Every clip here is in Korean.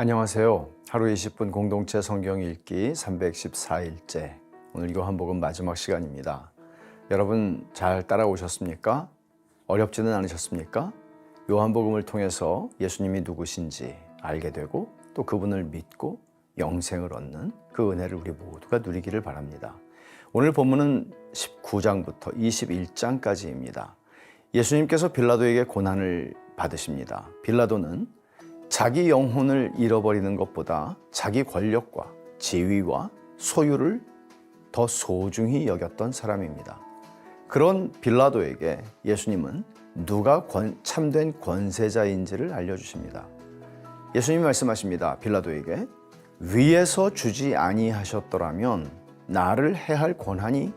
안녕하세요. 하루 20분 공동체 성경 읽기 314일째. 오늘 요한복음 마지막 시간입니다. 여러분 잘 따라오셨습니까? 어렵지는 않으셨습니까? 요한복음을 통해서 예수님이 누구신지 알게 되고 또 그분을 믿고 영생을 얻는 그 은혜를 우리 모두가 누리기를 바랍니다. 오늘 본문은 19장부터 21장까지입니다. 예수님께서 빌라도에게 고난을 받으십니다. 빌라도는 자기 영혼을 잃어버리는 것보다 자기 권력과 지위와 소유를 더 소중히 여겼던 사람입니다. 그런 빌라도에게 예수님은 누가 권- 참된 권세자인지를 알려주십니다. 예수님이 말씀하십니다. 빌라도에게 위에서 주지 아니하셨더라면 나를 해할 권한이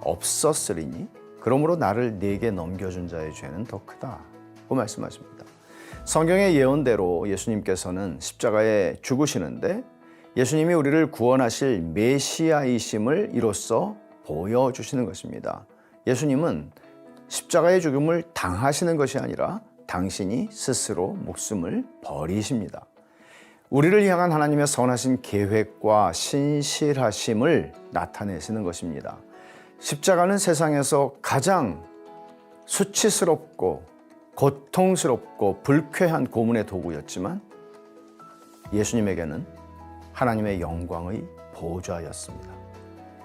없었으리니 그러므로 나를 네게 넘겨준 자의 죄는 더 크다고 말씀하십니다. 성경의 예언대로 예수님께서는 십자가에 죽으시는데 예수님이 우리를 구원하실 메시아이심을 이로써 보여주시는 것입니다. 예수님은 십자가의 죽음을 당하시는 것이 아니라 당신이 스스로 목숨을 버리십니다. 우리를 향한 하나님의 선하신 계획과 신실하심을 나타내시는 것입니다. 십자가는 세상에서 가장 수치스럽고 고통스럽고 불쾌한 고문의 도구였지만 예수님에게는 하나님의 영광의 보좌였습니다.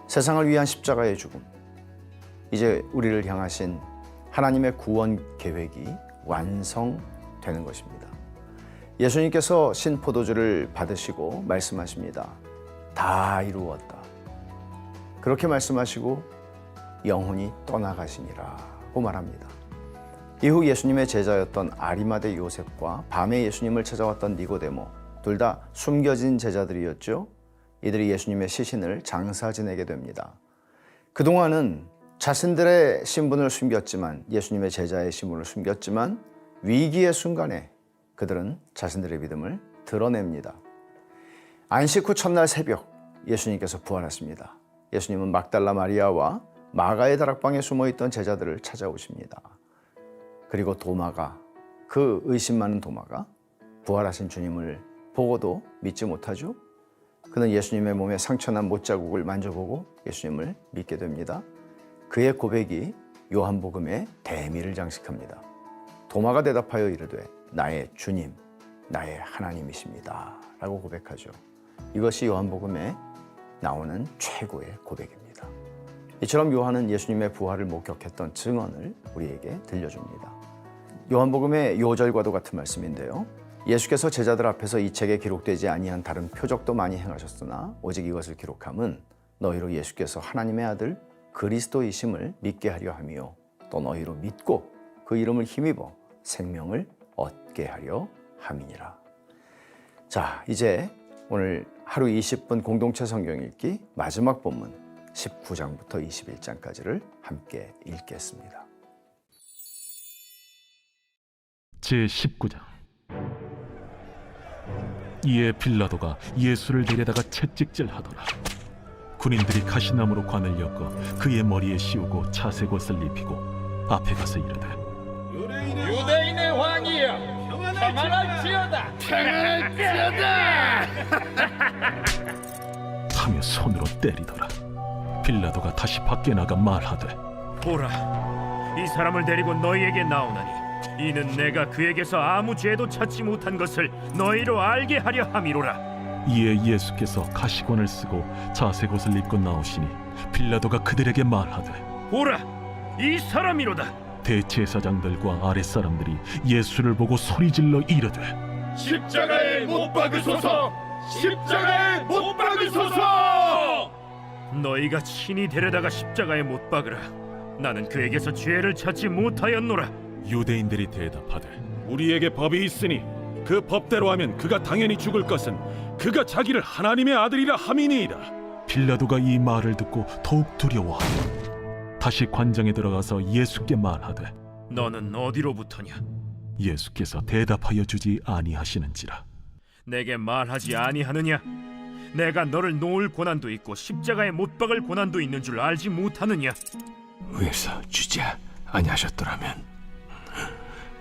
세상을 위한 십자가의 죽음. 이제 우리를 향하신 하나님의 구원 계획이 완성되는 것입니다. 예수님께서 신포도주를 받으시고 말씀하십니다. 다 이루었다. 그렇게 말씀하시고 영혼이 떠나가시니라고 말합니다. 이후 예수님의 제자였던 아리마대 요셉과 밤에 예수님을 찾아왔던 니고데모 둘 다 숨겨진 제자들이었죠. 이들이 예수님의 시신을 장사 지내게 됩니다. 그동안은 자신들의 신분을 숨겼지만 예수님의 제자의 신분을 숨겼지만 위기의 순간에 그들은 자신들의 믿음을 드러냅니다. 안식 후 첫날 새벽 예수님께서 부활하십니다. 예수님은 막달라 마리아와 마가의 다락방에 숨어 있던 제자들을 찾아오십니다. 그리고 도마가 그 의심 많은 도마가 부활하신 주님을 보고도 믿지 못하죠. 그는 예수님의 몸에 상처난 못자국을 만져보고 예수님을 믿게 됩니다. 그의 고백이 요한복음의 대미를 장식합니다. 도마가 대답하여 이르되 나의 주님, 나의 하나님이십니다. 라고 고백하죠. 이것이 요한복음에 나오는 최고의 고백입니다. 이처럼 요한은 예수님의 부활을 목격했던 증언을 우리에게 들려줍니다. 요한복음의 요절과도 같은 말씀인데요. 예수께서 제자들 앞에서 이 책에 기록되지 아니한 다른 표적도 많이 행하셨으나 오직 이것을 기록함은 너희로 예수께서 하나님의 아들 그리스도이심을 믿게 하려 함이요 또 너희로 믿고 그 이름을 힘입어 생명을 얻게 하려 함이니라. 자, 이제 오늘 하루 20분 공동체 성경 읽기 마지막 본문 19장부터 21장까지를 함께 읽겠습니다. 제19장. 이에 빌라도가 예수를 데려다가 채찍질하더라. 군인들이 가시나무로 관을 엮어 그의 머리에 씌우고 차색 옷을 입히고 앞에 가서 이르되 유대인의 왕이여 평안할지어다. 하며 손으로 때리더라. 빌라도가 다시 밖에 나가 말하되 보라, 이 사람을 데리고 너희에게 나오나니 이는 내가 그에게서 아무 죄도 찾지 못한 것을 너희로 알게 하려 함이로라. 이에 예수께서 가시관을 쓰고 자색 옷을 입고 나오시니 빌라도가 그들에게 말하되 보라, 이 사람이로다. 대제사장들과 아랫사람들이 예수를 보고 소리질러 이르되 십자가에 못 박으소서 십자가에 못 박으소서 너희가 친히 데려다가 십자가에 못 박으라. 나는 그에게서 죄를 찾지 못하였노라. 유대인들이 대답하되 우리에게 법이 있으니 그 법대로 하면 그가 당연히 죽을 것은 그가 자기를 하나님의 아들이라 함이니이다. 빌라도가 이 말을 듣고 더욱 두려워하여 다시 관장에 들어가서 예수께 말하되 너는 어디로부터냐? 예수께서 대답하여 주지 아니하시는지라 내게 말하지 아니하느냐? 내가 너를 놓을 고난도 있고 십자가에 못 박을 고난도 있는 줄 알지 못하느냐? 위에서 주지 아니하셨더라면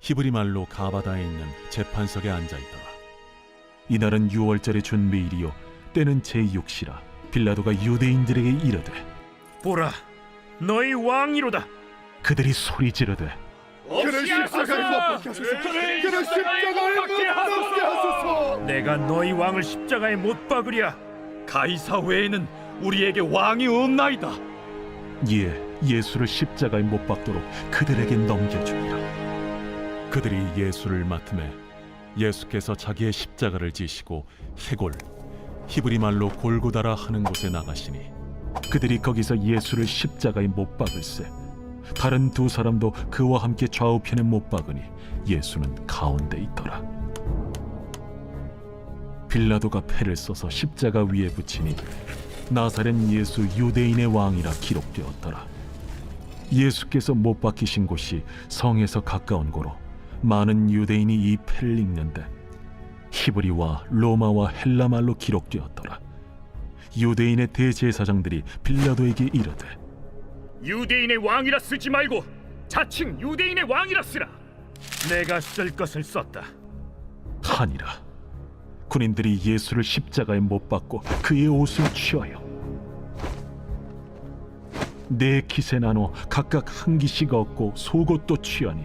히브리 말로 가바다에 있는 재판석에 앉아 있더라. 이날은 유월절의 준비일이요 때는 제6시라 빌라도가 유대인들에게 이르되 보라, 너희 왕이로다. 그들이 소리 지르되 그를 십자가에 못 박게 하소서. 그를 십자가에 못 박게 하소서. 내가 너희 왕을 십자가에 못 박으랴. 가이사 외에는 우리에게 왕이 없나이다. 이에 예수를 십자가에 못 박도록 그들에게 넘겨주니라. 그들이 예수를 맡음에 예수께서 자기의 십자가를 지시고 해골 히브리 말로 골고다라 하는 곳에 나가시니 그들이 거기서 예수를 십자가에 못 박을세 다른 두 사람도 그와 함께 좌우편에 못 박으니 예수는 가운데 있더라. 빌라도가 패를 써서 십자가 위에 붙이니 나사렛 예수 유대인의 왕이라 기록되었더라. 예수께서 못 박히신 곳이 성에서 가까운 고로 많은 유대인이 이 패를 읽는데 히브리와 로마와 헬라 말로 기록되었더라. 유대인의 대제사장들이 빌라도에게 이르되 유대인의 왕이라 쓰지 말고 자칭 유대인의 왕이라 쓰라. 내가 쓸 것을 썼다. 하니라. 군인들이 예수를 십자가에 못 박고 그의 옷을 취하여 네 깃에 나눠 각각 한 깃씩 얻고 속옷도 취하니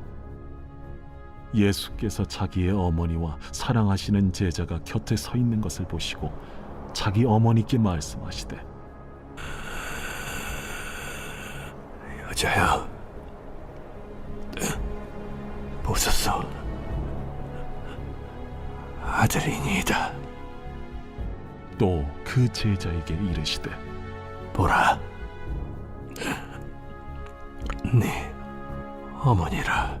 예수께서 자기의 어머니와 사랑하시는 제자가 곁에 서 있는 것을 보시고 자기 어머니께 말씀하시되 여자야, 보소서, 아들이니이다. 또 그 제자에게 이르시되 보라, 네 어머니라.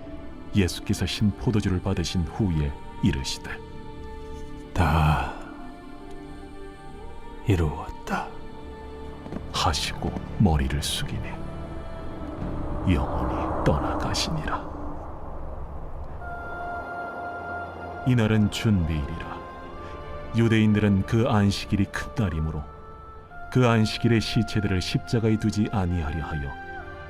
예수께서 신 포도주를 받으신 후에 이르시되 다 이루었다. 하시고 머리를 숙이니 영원히 떠나가시니라. 이날은 준비일이라. 유대인들은 그 안식일이 큰 날이므로 그 안식일의 시체들을 십자가에 두지 아니하려 하여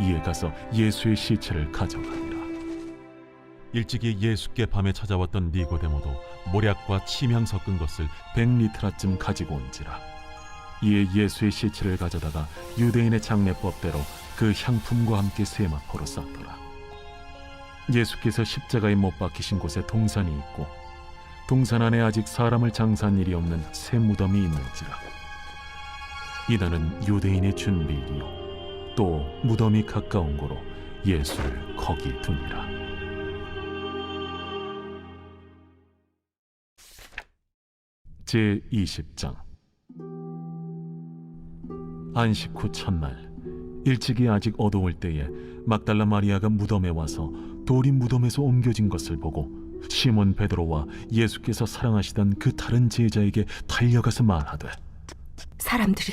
이에 가서 예수의 시체를 가져가니라. 일찍이 예수께 밤에 찾아왔던 니고데모도 모략과 침향 섞은 것을 백 리트라쯤 가지고 온지라. 이에 예수의 시체를 가져다가 유대인의 장례법대로 그 향품과 함께 세마포로 쌌더라. 예수께서 십자가에 못 박히신 곳에 동산이 있고 동산 안에 아직 사람을 장사한 일이 없는 새 무덤이 있는지라. 이나는 유대인의 준비일이요 또 무덤이 가까운 고로 예수를 거기 두니라. 제 20장 안식 후 첫날 일찍이 아직 어두울 때에 막달라 마리아가 무덤에 와서 돌이 무덤에서 옮겨진 것을 보고 시몬 베드로와 예수께서 사랑하시던 그 다른 제자에게 달려가서 말하되 사람들이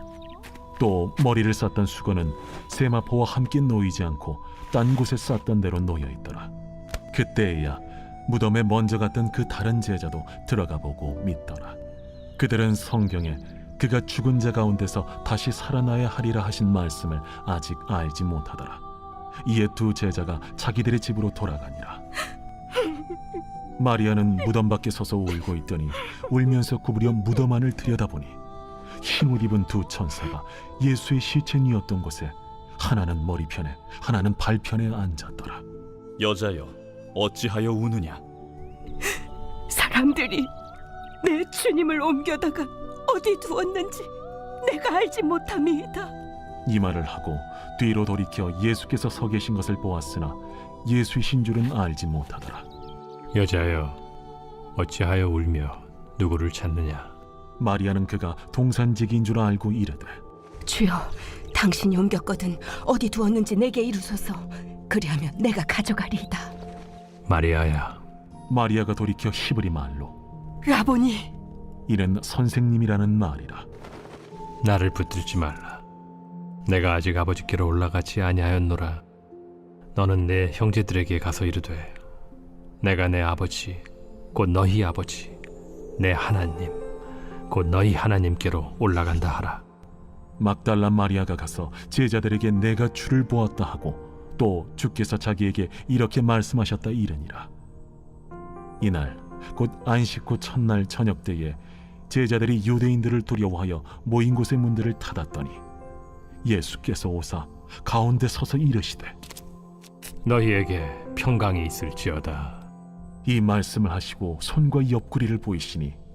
또 머리를 쌌던 수건은 세마포와 함께 놓이지 않고 딴 곳에 쌌던 대로 놓여 있더라 그때에야 무덤에 먼저 갔던 그 다른 제자도 들어가 보고 믿더라. 그들은 성경에 그가 죽은 자 가운데서 다시 살아나야 하리라 하신 말씀을 아직 알지 못하더라. 이에 두 제자가 자기들의 집으로 돌아가니라. 마리아는 무덤 밖에 서서 울고 있더니 울면서 구부려 무덤 안을 들여다보니 흰옷 입은 두 천사가 예수의 시체 니었던 곳에 하나는 머리편에 하나는 발편에 앉았더라. 여자여 어찌하여 우느냐 사람들이 내 주님을 옮겨다가 어디 두었는지 내가 알지 못함이다. 이 말을 하고 뒤로 돌이켜 예수께서 서 계신 것을 보았으나 예수이신 줄은 알지 못하더라. 여자여 어찌하여 울며 누구를 찾느냐 마리아는 그가 동산직인 줄 알고 이르되 주여, 당신이 옮겼거든 어디 두었는지 내게 이루소서. 그리하면 내가 가져가리이다. 마리아야 마리아가 돌이켜 히브리 말로 라보니, 이는 선생님이라는 말이라. 나를 붙들지 말라 내가 아직 아버지께로 올라가지 아니하였노라 너는 내 형제들에게 가서 이르되 내가 내 아버지 곧 너희 아버지 내 하나님 곧 너희 하나님께로 올라간다 하라 막달라 마리아가 가서 제자들에게 내가 주를 보았다 하고 또 주께서 자기에게 이렇게 말씀하셨다 이르니라. 이날 곧 안식 후 첫날 저녁 때에 제자들이 유대인들을 두려워하여 모인 곳의 문들을 닫았더니 예수께서 오사 가운데 서서 이르시되 너희에게 평강이 있을지어다 이 말씀을 하시고 손과 옆구리를 보이시니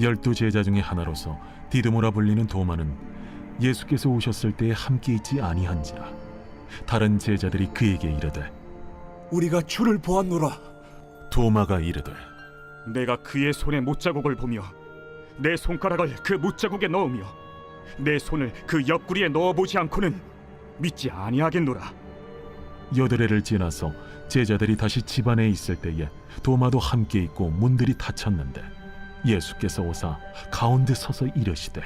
열두 제자 중에 하나로서 디드모라 불리는 도마는 예수께서 오셨을 때에 함께 있지 아니한지라 다른 제자들이 그에게 이르되 우리가 주를 보았노라. 도마가 이르되 내가 그의 손에 못자국을 보며 내 손가락을 그 못자국에 넣으며 내 손을 그 옆구리에 넣어보지 않고는 믿지 아니하겠노라 여드레를 지나서 제자들이 다시 집안에 있을 때에 도마도 함께 있고 문들이 닫혔는데 예수께서 오사 가운데 서서 이르시되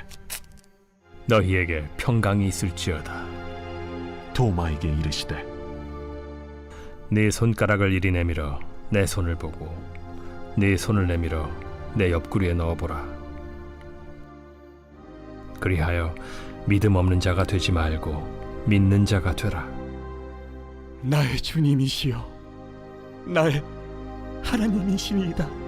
너희에게 평강이 있을지어다. 도마에게 이르시되 네 손가락을 이리 내밀어 내 손을 보고 네 손을 내밀어 내 옆구리에 넣어보라. 그리하여 믿음 없는 자가 되지 말고 믿는 자가 되라. 나의 주님이시여, 나의 하나님이시니이다.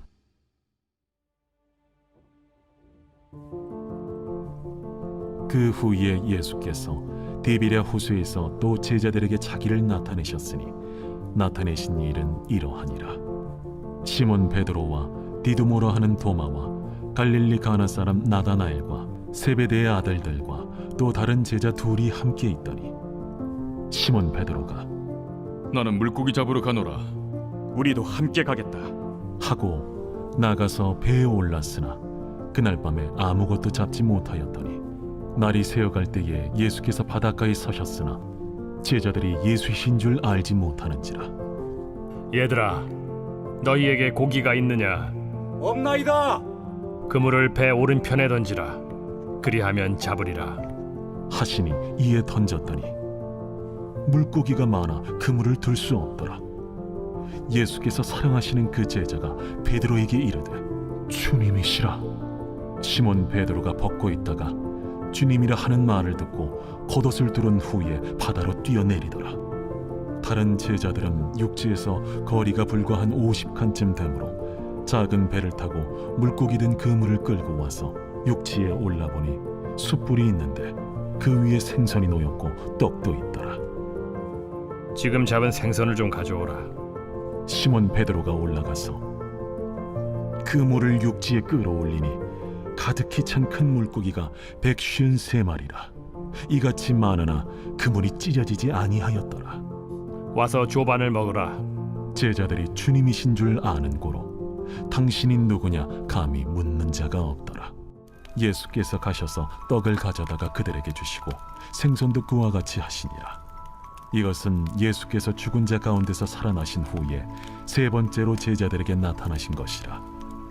그 후에 예수께서 디비랴 호수에서 또 제자들에게 자기를 나타내셨으니 나타내신 일은 이러하니라 시몬 베드로와 디두모라 하는 도마와 갈릴리 가나 사람 나다나엘과 세베대의 아들들과 또 다른 제자 둘이 함께 있더니 시몬 베드로가 나는 물고기 잡으러 가노라. 우리도 함께 가겠다. 하고 나가서 배에 올랐으나 그날 밤에 아무것도 잡지 못하였더니 날이 새어갈 때에 예수께서 바닷가에 서셨으나 제자들이 예수이신 줄 알지 못하는지라 얘들아, 너희에게 고기가 있느냐? 없나이다. 그물을 배 오른편에 던지라. 그리하면 잡으리라. 하시니 이에 던졌더니 물고기가 많아 그물을 들 수 없더라 예수께서 사랑하시는 그 제자가 베드로에게 이르되 주님이시라 시몬 베드로가 벗고 있다가 주님이라 하는 말을 듣고 겉옷을 두른 후에 바다로 뛰어내리더라 다른 제자들은 육지에서 거리가 불과 한 50칸쯤 되므로 작은 배를 타고 물고기 든 그물을 끌고 와서 육지에 올라보니 숯불이 있는데 그 위에 생선이 놓였고 떡도 있더라 지금 잡은 생선을 좀 가져오라. 시몬 베드로가 올라가서 그물을 육지에 끌어올리니 가득히 찬 큰 물고기가 백쉰 세 마리라. 이같이 많으나 그물이 찢어지지 아니하였더라. 와서 조반을 먹으라. 제자들이 주님이신 줄 아는 고로 당신이 누구냐 감히 묻는 자가 없더라. 예수께서 가셔서 떡을 가져다가 그들에게 주시고 생선도 그와 같이 하시니라. 이것은 예수께서 죽은 자 가운데서 살아나신 후에 세 번째로 제자들에게 나타나신 것이라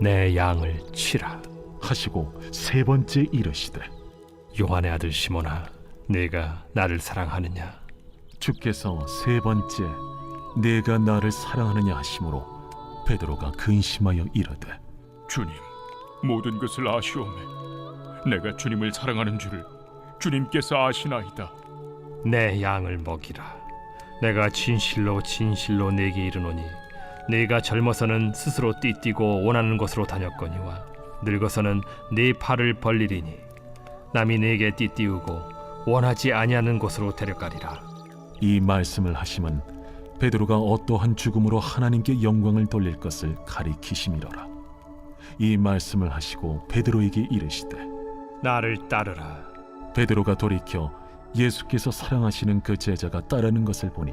내 양을 치라. 하시고 세 번째 이르시되 요한의 아들 시몬아, 네가 나를 사랑하느냐? 주께서 세 번째 내가 나를 사랑하느냐 하심으로 베드로가 근심하여 이르되 주님 모든 것을 아시오매. 내가 주님을 사랑하는 줄 주님께서 아시나이다. 내 양을 먹이라. 내가 진실로 진실로 네게 이르노니 네가 젊어서는 스스로 띠뛰고 원하는 곳으로 다녔거니와 늙어서는 네 팔을 벌리리니 남이 네게 띠띠우고 원하지 아니하는 곳으로 데려가리라. 이 말씀을 하심은 베드로가 어떠한 죽음으로 하나님께 영광을 돌릴 것을 가리키심이로라 이 말씀을 하시고 베드로에게 이르시되 나를 따르라. 베드로가 돌이켜 예수께서 사랑하시는 그 제자가 따르는 것을 보니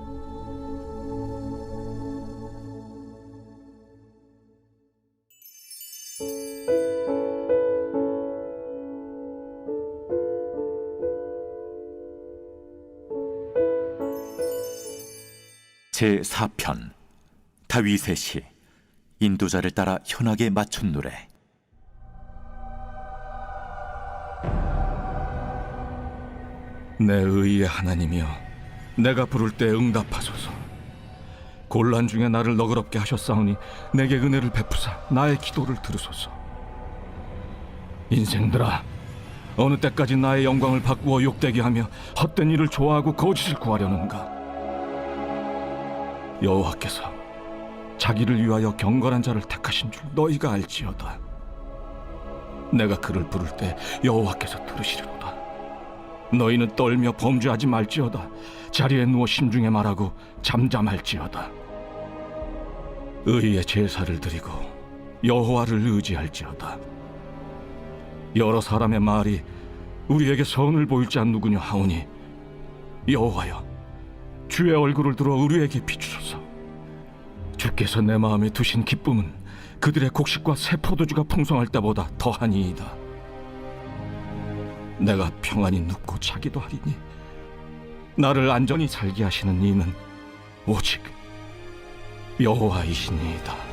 제 4편. 다윗의 시 인도자를 따라 현악에 맞춘 노래. 내 의의 하나님이여 내가 부를 때 응답하소서. 곤란 중에 나를 너그럽게 하셨사오니 내게 은혜를 베푸사 나의 기도를 들으소서. 인생들아, 어느 때까지 나의 영광을 바꾸어 욕되게 하며 헛된 일을 좋아하고 거짓을 구하려는가? 여호와께서 자기를 위하여 경건한 자를 택하신 줄 너희가 알지어다. 내가 그를 부를 때 여호와께서 들으시리로다. 너희는 떨며 범죄하지 말지어다. 자리에 누워 심중에 말하고 잠잠할지어다. 의의 제사를 드리고 여호와를 의지할지어다. 여러 사람의 말이 우리에게 선을 보일 자 누구냐 하오니 여호와여 주의 얼굴을 들어 우리에게 비추소서. 주께서 내 마음에 두신 기쁨은 그들의 곡식과 새 포도주가 풍성할 때보다 더하니이다. 내가 평안히 눕고 자기도 하리니 나를 안전히 살게 하시는 이는 오직 여호와이시니이다.